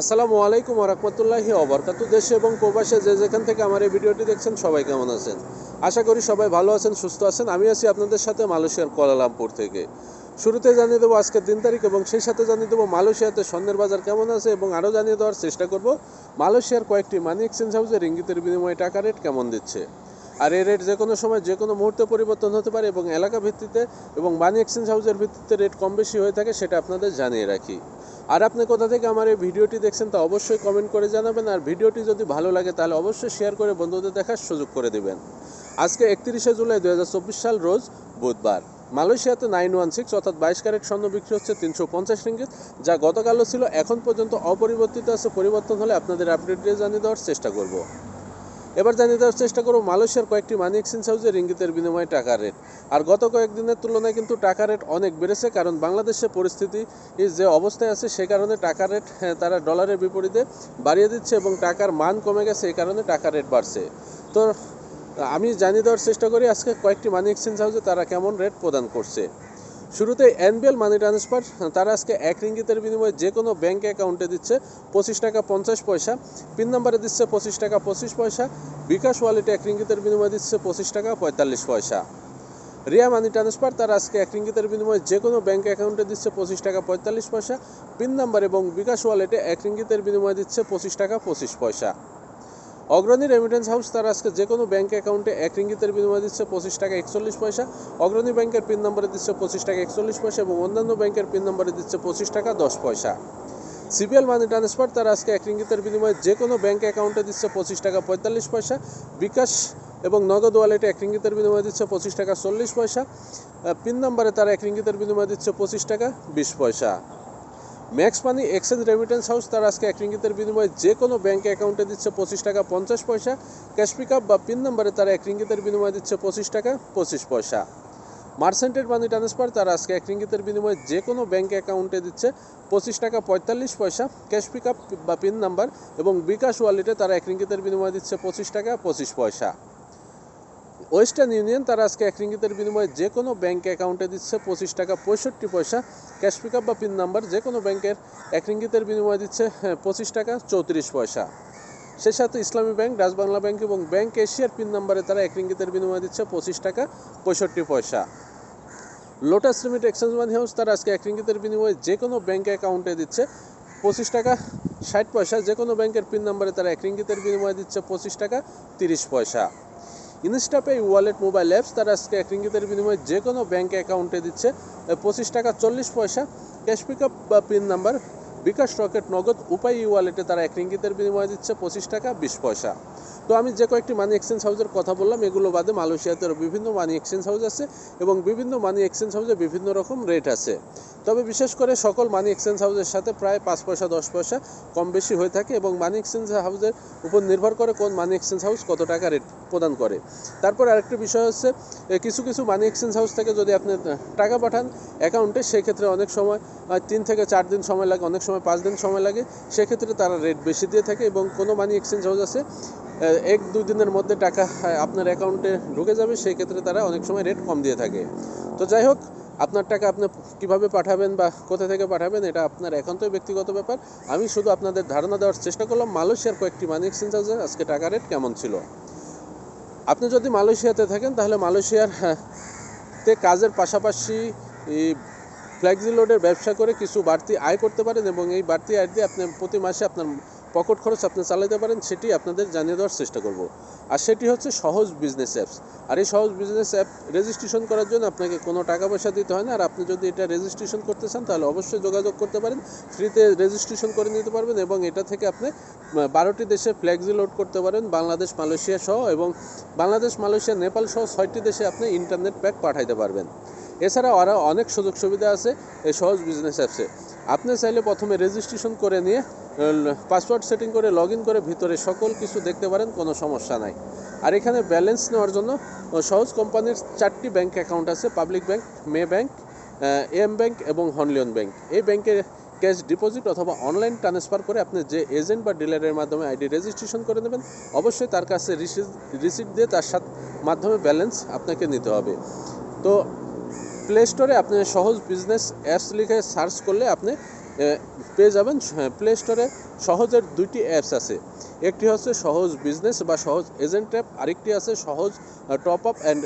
আসসালামু আলাইকুম রহমতুল্লাহি অবরকাত দেশে এবং প্রবাসে যে যেখান থেকে আমার এই ভিডিওটি দেখছেন, সবাই কেমন আছেন? আশা করি সবাই ভালো আছেন, সুস্থ আছেন। আমি আছি আপনাদের সাথে মালয়েশিয়ার কোয়ালালামপুর থেকে। শুরুতে জানিয়ে দেবো আজকের দিন তারিখ এবং সেই সাথে জানিয়ে দেবো মালয়েশিয়াতে স্বর্ণের বাজার কেমন আছে এবং আরও জানিয়ে দেওয়ার চেষ্টা করব মালয়েশিয়ার কয়েকটি মানি এক্সচেঞ্জ হাউসের ইঙ্গিতের বিনিময়ে টাকা রেট কেমন দিচ্ছে। আর এই রেট যে কোনো সময় যে কোনো মুহূর্তে পরিবর্তন হতে পারে এবং এলাকা ভিত্তিতে এবং মানি এক্সচেঞ্জ হাউসের ভিত্তিতে রেট কম বেশি হয়ে থাকে, সেটা আপনাদের জানিয়ে রাখি। আর আপনি কোথা থেকে আমার এই ভিডিওটি দেখছেন তা অবশ্যই কমেন্ট করে জানাবেন, আর ভিডিওটি যদি ভালো লাগে তাহলে অবশ্যই শেয়ার করে বন্ধুদের দেখার সুযোগ করে দেবেন। আজকে একত্রিশে জুলাই দু হাজার চব্বিশ সাল, রোজ বুধবার। মালয়েশিয়াতে নাইন ওয়ান সিক্স অর্থাৎ বাইশ ক্যারেট স্বর্ণ বিক্রি হচ্ছে তিনশো পঞ্চাশ রিঙ্গিত, যা গতকালও ছিল, এখন পর্যন্ত অপরিবর্তিত আছে, পরিবর্তন হলে আপনাদের আপডেট দিয়ে জানিয়ে দেওয়ার চেষ্টা করব। এবার জানিয়ে দেওয়ার চেষ্টা করব মালয়েশিয়ার কয়েকটি মানি এক্সচেঞ্জ হাউসে রিঙ্গিতের বিনিময়ে টাকার রেট আর গত কয়েকদিনের তুলনায় কিন্তু টাকা রেট অনেক বেড়েছে কারণ বাংলাদেশের পরিস্থিতি যে অবস্থায় আছে সে কারণে টাকা রেট হ্যাঁ, তারা ডলারের বিপরীতে বাড়িয়ে দিচ্ছে এবং টাকার মান কমে গেছে এই কারণে টাকা রেট বাড়ছে। তো আমি জানিয়ে দেওয়ার চেষ্টা করি আজকে কয়েকটি মানি এক্সচেঞ্জ হাউসে তারা কেমন রেট প্রদান করছে। শুরুতে এনবিএল মানি ট্রান্সফার তারা আজকে এক রিঙ্গিতের বিনিময়ে যে কোনো ব্যাঙ্ক অ্যাকাউন্টে দিচ্ছে পঁচিশ টাকা পঞ্চাশ পয়সা পিন নাম্বারে দিচ্ছে পঁচিশ টাকা পঁচিশ পয়সা, বিকাশ ওয়ালেটে এক রিঙ্গিতের বিনিময়ে দিচ্ছে পঁচিশ টাকা পঁয়তাল্লিশ পয়সা। রিয়া মানি ট্রান্সফার তার আজকে এক রিঙ্গিতের বিনিময়ে যে কোনো ব্যাঙ্ক অ্যাকাউন্টে দিচ্ছে পঁচিশ টাকা পঁয়তাল্লিশ পয়সা পিন নাম্বার এবং বিকাশ ওয়ালেটে এক রিঙ্গিতের বিনিময়ে দিচ্ছে পঁচিশ টাকা পঁচিশ পয়সা। অগ্রণী রেমিটেন্স হাউস তার আজকে যে কোনো ব্যাঙ্ক অ্যাকাউন্টে এক রিঙ্গিতের বিনিময় দিচ্ছে পঁচিশ টাকা একচল্লিশ পয়সা। অগ্রণী ব্যাংকের পিন নম্বরে দিচ্ছে পঁচিশ টাকা একচল্লিশ পয়সা এবং অন্যান্য ব্যাংকের পিন নম্বরে দিচ্ছে পঁচিশ টাকা দশ পয়সা। সিবিএল মানি ট্রান্সফার তার আজকে এক রিঙ্গিতের বিনিময়ে যে কোনো ব্যাঙ্ক অ্যাকাউন্টে দিচ্ছে পঁচিশ টাকা পঁয়তাল্লিশ পয়সা। বিকাশ এবং নগদ ওয়ালেটে এক রিঙ্গিতের বিনিময়ে দিচ্ছে পঁচিশ টাকা চল্লিশ পয়সা। পিন নম্বরে তারা এক রিঙ্গিতের বিনিময়ে দিচ্ছে পঁচিশ টাকা বিশ পয়সা। Max money exchange remittance house তার আজকে এক রিঙ্গিতের বিনিময়ে যে কোনো ব্যাঙ্ক অ্যাকাউন্টে দিচ্ছে পঁচিশ টাকা পঞ্চাশ পয়সা। ক্যাশ পিক আপ বা পিন নম্বরে তারা এক রিঙ্গিতের বিনিময়ে দিচ্ছে পঁচিশ টাকা পঁচিশ পয়সা। মার্সেন্টেড মানি ট্রান্সফার তারা আজকে এক রিঙ্গিতের বিনিময়ে যে কোনো ব্যাঙ্ক অ্যাকাউন্টে দিচ্ছে পঁচিশ টাকা পঁয়তাল্লিশ পয়সা। ক্যাশ পিক আপ বা পিন নাম্বার এবং বিকাশ ওয়ালেটে তারা এক রিঙ্গিতের বিনিময়ে দিচ্ছে পঁচিশ টাকা পঁচিশ পয়সা। ওয়েস্টার্ন ইউনিয়ন তারা আজকে এক রিঙ্গিতের বিনিময়ে যে কোনো ব্যাঙ্ক অ্যাকাউন্টে দিচ্ছে পঁচিশ টাকা পঁয়ষট্টি পয়সা ক্যাশ পিক বা পিন নাম্বার যে কোনো ব্যাংকের এক রিঙ্গিতের বিনিময়ে দিচ্ছে হ্যাঁ, পঁচিশ টাকা চৌত্রিশ পয়সা। সে সাথে ইসলামী ব্যাংক বাংলা ব্যাংক এবং ব্যাংক এশিয়ার পিন নাম্বারে তারা এক রিঙ্গিতের বিনিময়ে দিচ্ছে পঁচিশ টাকা পঁয়ষট্টি পয়সা। Lotus limit exchange money house তারা আজকে এক রিঙ্গিতের বিনিময়ে যে কোনো ব্যাঙ্ক অ্যাকাউন্টে দিচ্ছে পঁচিশ টাকা ষাট পয়সা যে কোনো ব্যাংকের পিন নাম্বারে তারা এক রিঙ্গিতের বিনিময়ে দিচ্ছে পঁচিশ টাকা তিরিশ পয়সা। ইনস্টাপে এই ওয়ালেট মোবাইল অ্যাপস তারা আজকে এক রিঙ্গিতের বিনিময়ে যে কোনো ব্যাঙ্ক অ্যাকাউন্টে দিচ্ছে পঁচিশ টাকা চল্লিশ পয়সা ক্যাশ পিক আপ বা pin number Bkash rocket Nagad Upay ই ওয়ালেটে তারা এক রিঙ্গিতের বিনিময়ে দিচ্ছে পঁচিশ টাকা, বিশ পয়সা। তো আমি যে কয়েকটি মানি এক্সচেঞ্জ হাউসের কথা বললাম, এগুলো বাদে মালয়েশিয়াতে বিভিন্ন মানি এক্সচেঞ্জ হাউস আছে এবং বিভিন্ন মানি এক্সচেঞ্জ হাউসে বিভিন্ন রকম রেট আছে। তবে বিশেষ করে সকল মানি এক্সচেঞ্জ হাউসের সাথে প্রায় পাঁচ পয়সা, দশ পয়সা কম বেশি হয়ে থাকে এবং মানি এক্সচেঞ্জ হাউসের উপর নির্ভর করে কোন মানি এক্সচেঞ্জ হাউস কত টাকা রেট প্রদান করে। তারপর আরেকটি বিষয় হচ্ছে কিছু কিছু মানি এক্সচেঞ্জ হাউস থেকে যদি আপনি টাকা পাঠান অ্যাকাউন্টে সেক্ষেত্রে অনেক সময় তিন থেকে চার দিন সময় লাগে, অনেক সময় পাঁচ দিন সময় লাগে সেক্ষেত্রে তারা রেট বেশি দিয়ে থাকে এবং কোনো মানি এক্সচেঞ্জ হাউস আছে এক দুই দিনের মধ্যে টাকা আপনার অ্যাকাউন্টে ঢুকে যাবে সেই ক্ষেত্রে তারা অনেক সময় রেট কম দিয়ে থাকে। তো যাই হোক আপনার টাকা আপনি কীভাবে পাঠাবেন বা কোথা থেকে পাঠাবেন এটা আপনার একান্তই ব্যক্তিগত ব্যাপার। আমি শুধু আপনাদের ধারণা দেওয়ার চেষ্টা করলাম মালয়েশিয়ার কয়েকটি মানি এক্সচেঞ্জ হাউসে আজকে টাকা রেট কেমন ছিল। আপনি যদি মালয়েশিয়াতে থাকেন তাহলে মালয়েশিয়ার হ্যাঁ, তে কাজের পাশাপাশি ফ্ল্যাক্সি লোডের ব্যবসা করে কিছু বাড়তি আয় করতে পারেন এবং এই বাড়তি আয় দিয়ে আপনি প্রতি মাসে আপনার পকেট খরচ আপনি চালাতে পারেন, সেটি আপনাদের জানিয়ে দেওয়ার চেষ্টা করব। আর সেটি হচ্ছে সহজ বিজনেস অ্যাপস আর এই সহজ বিজনেস অ্যাপ রেজিস্ট্রেশন করার জন্য আপনাকে কোনো টাকা পয়সা দিতে হয় না। আর আপনি যদি এটা রেজিস্ট্রেশন করতে চান, তাহলে অবশ্যই যোগাযোগ করতে পারেন। ফ্রিতে রেজিস্ট্রেশন করে নিতে পারবেন এবং এটা থেকে আপনি বারোটি দেশে ফ্ল্যাক্সি লোড করতে পারেন, বাংলাদেশ, মালয়েশিয়া সহ এবং বাংলাদেশ, মালয়েশিয়া, নেপাল সহ ছয়টি দেশে আপনি ইন্টারনেট প্যাক পাঠাইতে পারবেন। এছাড়াও আরও অনেক সুযোগ সুবিধা আছে এই সহজ বিজনেস অ্যাপসে আপনি চাইলে প্রথমে রেজিস্ট্রেশন করে নিয়ে পাসওয়ার্ড সেটিং করে লগ ইন করে ভিতরে সকল কিছু দেখতে পারেন, কোনো সমস্যা নাই। আর এখানে ব্যালেন্স নেওয়ার জন্য সহজ কোম্পানির চারটি ব্যাংক অ্যাকাউন্ট আছে public bank Maybank M bank এবং হনলিয়ন ব্যাংক এই ব্যাংকে ক্যাশ ডিপোজিট অথবা অনলাইন ট্রান্সফার করে আপনি যে এজেন্ট বা ডিলারের মাধ্যমে আইডি রেজিস্ট্রেশন করে নেবেন, অবশ্যই তার কাছে রিসিপ্ট দিয়ে তার সাথে, মাধ্যমে ব্যালেন্স আপনাকে নিতে হবে। তো প্লে স্টোরে আপনি সহজ বিজনেস অ্যাপস লিখে সার্চ করলে আপনি পেয়ে যাবেন প্লে স্টোরে সহজের দুইটি অ্যাপস আছে। একটি হচ্ছে সহজ বিজনেস বা সহজ এজেন্ট অ্যাপ আরেকটি আছে সহজ top up and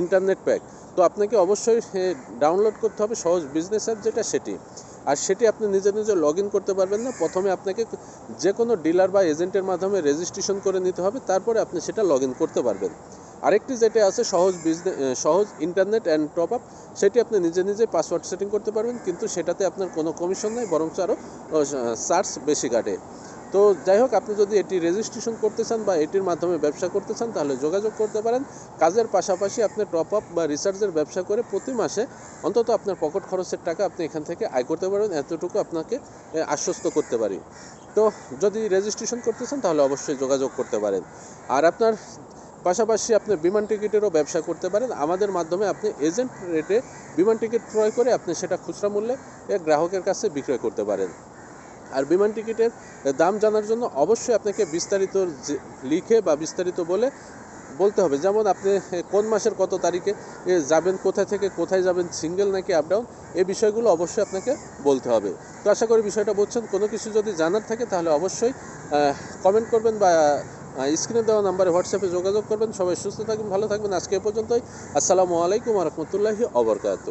internet pack তো আপনাকে অবশ্যই ডাউনলোড করতে হবে সহজ বিজনেস অ্যাপ যেটা সেটি। আর সেটি আপনি নিজে নিজে লগ ইন করতে পারবেন না। প্রথমে আপনাকে যে কোনো ডিলার বা এজেন্টের মাধ্যমে রেজিস্ট্রেশন করে নিতে হবে। তারপরে আপনি সেটা লগ ইন করতে পারবেন। আরেকটি যেটা আছে, সহজ বিজনেস সহজ ইন্টারনেট অ্যান্ড টপ আপ সেটি আপনি নিজে নিজে পাসওয়ার্ড সেটিং করতে পারবেন, কিন্তু সেটাতে আপনার কোনো কমিশন নেই, বরঞ্চ আরও চার্জ বেশি কাটে তো যাই হোক, আপনি যদি এটি রেজিস্ট্রেশন করতে চান বা এটির মাধ্যমে ব্যবসা করতে চান, তাহলে যোগাযোগ করতে পারেন। কাজের পাশাপাশি আপনি টপ আপ বা রিসার্চের ব্যবসা করে প্রতি মাসে অন্তত আপনার পকেট খরচের টাকা আপনি এখান থেকে আয় করতে পারবেন, এতটুকু আপনাকে আশ্বস্ত করতে পারি। তো যদি রেজিস্ট্রেশন করতে চান, তাহলে অবশ্যই যোগাযোগ করতে পারেন। আর আপনার পাশাপাশি আপনি বিমান টিকিটেরও ব্যবসা করতে পারেন। আমাদের মাধ্যমে আপনি এজেন্ট রেটে বিমান টিকিট ক্রয় করে আপনি সেটা খুচরা মূল্যে গ্রাহকের কাছে বিক্রয় করতে পারেন। আর বিমান টিকিটের দাম জানার জন্য অবশ্যই আপনাকে বিস্তারিত লিখে বা বিস্তারিত বলে বলতে হবে। যেমন আপনি কোন মাসের কত তারিখে যাবেন কোথা থেকে কোথায় যাবেন, সিঙ্গেল নাকি আপ ডাউন এই বিষয়গুলো অবশ্যই আপনাকে বলতে হবে। তো আশা করি বিষয়টা বলছেন কোনো কিছু যদি জানার থাকে তাহলে অবশ্যই কমেন্ট করবেন বা স্ক্রিনে দেওয়া নাম্বারে হোয়াটসঅ্যাপে যোগাযোগ করবেন। সবাই সুস্থ থাকবেন, ভালো থাকবেন। আজকে পর্যন্তই। আসসালামু আলাইকুম রহমতুল্লাহি অবরকাত